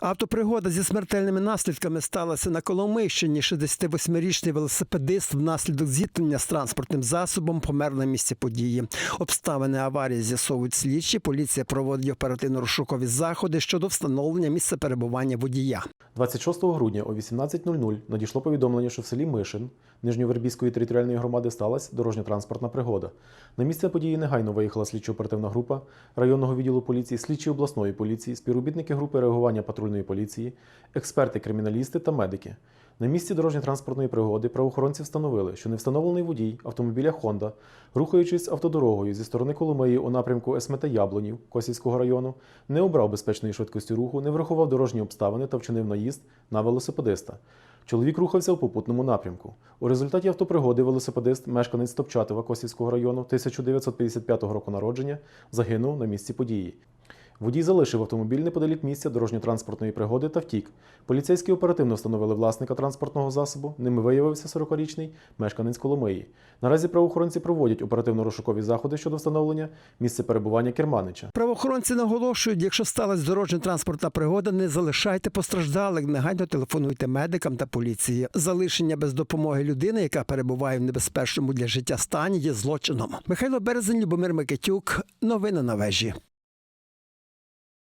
Автопригода зі смертельними наслідками сталася на Коломийщині. 68-річний велосипедист внаслідок зіткнення з транспортним засобом помер на місці події. Обставини аварії з'ясовують слідчі. Поліція проводить оперативно-розшукові заходи щодо встановлення місця перебування водія. 26 грудня о 18.00 надійшло повідомлення, що в селі Мишин Нижньовербійської територіальної громади сталася дорожньо-транспортна пригода. На місце події негайно виїхала слідчо-оперативна група районного відділу поліції, слідчі обласної поліції, співробітники групи реагування патрульної поліції, експерти, криміналісти та медики. На місці дорожньо-транспортної пригоди правоохоронці встановили, що невстановлений водій автомобіля Honda, рухаючись автодорогою зі сторони Коломиї у напрямку СМТ Яблонів Косівського району, не обрав безпечної швидкості руху, не врахував дорожні обставини та вчинив наїзд на велосипедиста. Чоловік рухався в попутному напрямку. У результаті автопригоди велосипедист, мешканець Топчатова Косівського району 1955 року народження, загинув на місці події. Водій залишив автомобіль неподалік місця дорожньо-транспортної пригоди та втік. Поліцейські оперативно встановили власника транспортного засобу. Ними виявився 40-річний мешканець Коломиї. Наразі правоохоронці проводять оперативно-розшукові заходи щодо встановлення місця перебування керманича. Правоохоронці наголошують, якщо сталася дорожньо-транспортна пригода, не залишайте постраждалих, негайно телефонуйте медикам та поліції. Залишення без допомоги людини, яка перебуває в небезпечному для життя стані, є злочином. Михайло Березень, Любомир Микитюк. Новини на вежі.